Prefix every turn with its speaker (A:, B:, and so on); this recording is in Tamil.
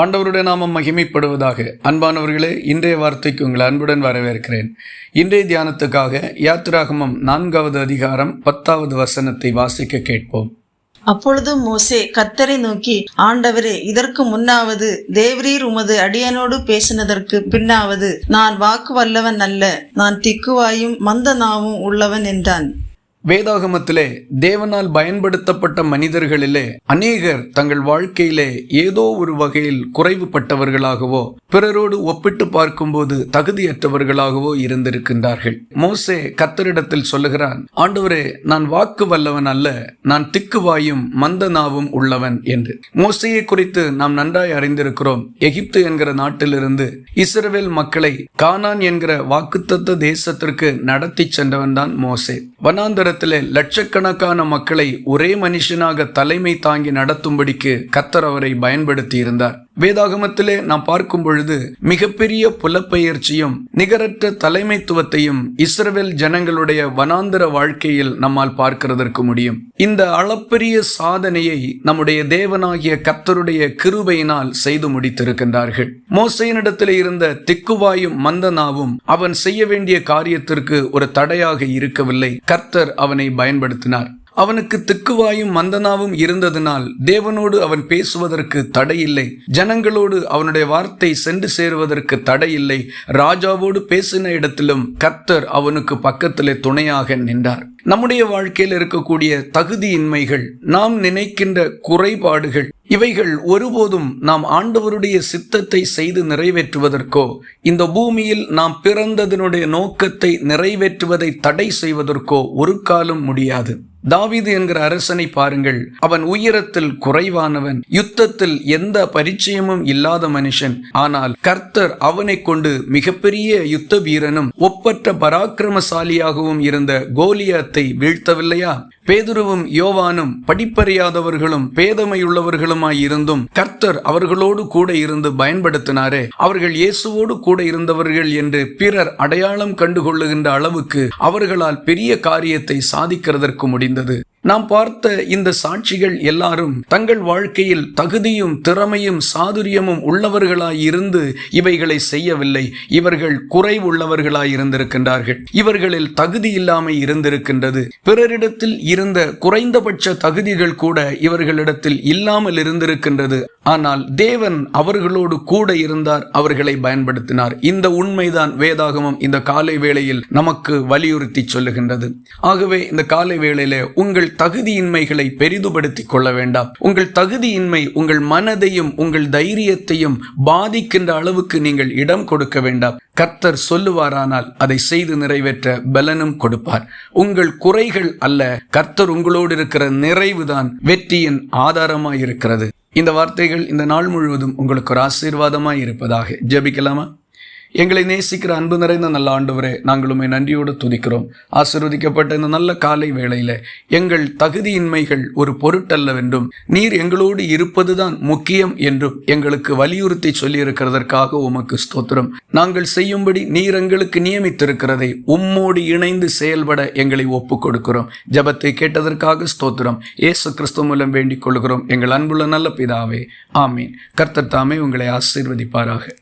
A: ஆண்டவருடைய நாமம் மகிமைப்படுவதாக. அன்பானவர்களே இன்றைய வார்த்தைக்கு உங்களை அன்புடன் வரவேற்கிறேன். இன்றைய தியானத்துக்காக யாத்ராகமம் நான்காவது அதிகாரம் பத்தாவது வசனத்தை வாசிக்க கேட்போம்.
B: அப்பொழுது மோசே கத்தரை நோக்கி ஆண்டவரே இதற்கு முன்னாவது தேவரீர் உமது அடியனோடு பேசினதற்கு பின்னாவது நான் வாக்கு வல்லவன் அல்ல நான் திக்குவாயும் மந்த நாவும் உள்ளவன் என்றான்.
A: வேதாகமத்திலே தேவனால் பயன்படுத்தப்பட்ட மனிதர்களிலே அநேகர் தங்கள் வாழ்க்கையிலே ஏதோ ஒரு வகையில் குறைவுபட்டவர்களாகவோ பிறரோடு ஒப்பிட்டு பார்க்கும்போது தகுதியற்றவர்களாகவோ இருந்திருக்கின்றார்கள். மோசே கத்தரிடத்தில் சொல்லுகிறான் ஆண்டவரே நான் வாக்கு வல்லவன் அல்ல நான் திக்குவாயும் மந்த நாவும் உள்ளவன் என்று. மோசையை குறித்து நாம் நன்றாய் அறிந்திருக்கிறோம். எகிப்து என்கிற நாட்டிலிருந்து இஸ்ரவேல் மக்களை கானான் என்கிற வாக்குத்தத்த தேசத்திற்கு நடத்தி சென்றவன் தான் மோசே வனாந்தரத்திலே லட்சக்கணக்கான மக்களை ஒரே மனுஷனாக தலைமை தாங்கி நடத்தும்படிக்கு கத்தர் அவரை பயன்படுத்தி இருந்தார் வேதாகமத்திலே நாம் பார்க்கும் பொழுது மிகப்பெரிய புலப்பெயர்ச்சியும் நிகரற்ற தலைமைத்துவத்தையும் இஸ்ரவேல் ஜனங்களுடைய வனாந்தர வாழ்க்கையில் நம்மால் பார்க்கிறதற்கு முடியும். இந்த அளப்பரிய சாதனையை நம்முடைய தேவனாகிய கத்தருடைய கிருபையினால் செய்து முடித்திருக்கின்றார்கள். மோசையினிடத்தில் இருந்த திக்குவாயும் மந்தனாவும் அவன் செய்ய வேண்டிய காரியத்திற்கு ஒரு தடையாக இருக்கவில்லை. கர்த்தர் அவனை பயன்படுத்தினார். அவனுக்கு திக்குவாயும் மந்தனாவும் இருந்ததினால் தேவனோடு அவன் பேசுவதற்கு தடையில்லை. ஜனங்களோடு அவனுடைய வார்த்தை சென்று சேருவதற்கு தடையில்லை. ராஜாவோடு பேசின இடத்திலும் கர்த்தர் அவனுக்கு பக்கத்திலே துணையாக நின்றார். நம்முடைய வாழ்க்கையில் இருக்கக்கூடிய தகுதியின்மைகள் நாம் நினைக்கின்ற குறைபாடுகள் இவைகள் ஒருபோதும் நாம் ஆண்டவருடைய சித்தத்தை செய்து நிறைவேற்றுவதற்கோ இந்த பூமியில் நாம் பிறந்ததனுடைய நோக்கத்தை நிறைவேற்றுவதை தடை செய்வதற்கோ ஒரு காலம் முடியாது. தாவீது என்கிற அரசனை பாருங்கள். அவன் உயரத்தில் குறைவானவன் யுத்தத்தில் எந்த பரிச்சயமும் இல்லாத மனுஷன். ஆனால் கர்த்தர் அவனை கொண்டு மிகப்பெரிய யுத்த வீரனும் ஒப்பற்ற பராக்கிரமசாலியாகவும் இருந்த கோலியாத்தை வீழ்த்தவில்லையா? பேதுருவும் யோவானும் படிப்பறியாதவர்களும் பேதமையுள்ளவர்களுமாய் இருந்தும் கர்த்தர் அவர்களோடு கூட இருந்து பயன்படுத்தினாரே. அவர்கள் இயேசுவோடு கூட இருந்தவர்கள் என்று பிறர் அடையாளம் கண்டுகொள்ளுகின்ற அளவுக்கு அவர்களால் பெரிய காரியத்தை சாதிக்கிறதற்கு முடிந்தது நாம் பார்த்த இந்த சாட்சிகள் எல்லாரும் தங்கள் வாழ்க்கையில் தகுதியும் திறமையும் சாதுரியமும் உள்ளவர்களாயிருந்து இவைகளை செய்யவில்லை. இவர்கள் குறைவுள்ளவர்களாய் இருந்திருக்கின்றார்கள் இவர்களில் தகுதி இல்லாமை இருந்திருக்கின்றது. பிறரிடத்தில் இருந்த குறைந்தபட்ச தகுதிகள் கூட இவர்களிடத்தில் இல்லாமல் இருந்திருக்கின்றது. ஆனால் தேவன் அவர்களோடு கூட இருந்தார் அவர்களை பயன்படுத்தினார். இந்த உண்மைதான் வேதாகமம் இந்த காலை வேளையில் நமக்கு வலியுறுத்தி சொல்லுகின்றது. ஆகவே இந்த காலை வேளையில உங்கள் தகுதியின்மைகளை பெரிதுபடுத்திக் கொள்ள வேண்டாம். உங்கள் தகுதியின்மை உங்கள் மனதையும் உங்கள் தைரியத்தையும் பாதிக்கின்ற அளவுக்கு நீங்கள் இடம் கொடுக்க வேண்டாம். கர்த்தர் சொல்லுவாரானால் அதை செய்து நிறைவேற்ற பலனும் கொடுப்பார். உங்கள் குறைகள் அல்ல கர்த்தர் உங்களோடு இருக்கிற நிறைவுதான் வெற்றியின் ஆதாரமாயிருக்கிறது. இந்த வார்த்தைகள் இந்த நாள் முழுவதும் உங்களுக்கு ஒரு ஆசீர்வாதமாய் இருப்பதாக ஜெபிக்கலாமா? எங்களை நேசிக்கிற அன்பு நிறைந்த நல்ல ஆண்டவரே நாங்கள் உண்மை நன்றியோடு துதிக்கிறோம். ஆசிர்வதிக்கப்பட்ட இந்த நல்ல காலை வேளையில எங்கள் தகுதியின்மைகள் ஒரு பொருட்டல்லவென்றும் நீர் எங்களோடு இருப்பதுதான் முக்கியம் என்றும் எங்களுக்கு வலியுறுத்தி சொல்லியிருக்கிறதற்காக உமக்கு ஸ்தோத்திரம். நாங்கள் செய்யும்படி நீர் எங்களுக்கு நியமித்திருக்கிறதை உம்மோடு இணைந்து செயல்பட எங்களை ஒப்புக் கொடுக்கிறோம் ஜபத்தை கேட்டதற்காக ஸ்தோத்திரம். இயேசு கிறிஸ்து மூலம் வேண்டிக் கொள்கிறோம். எங்கள் அன்புள்ள நல்ல பிதாவே ஆமீன். கர்த்தர் தாமே உங்களை ஆசீர்வதிப்பாராக.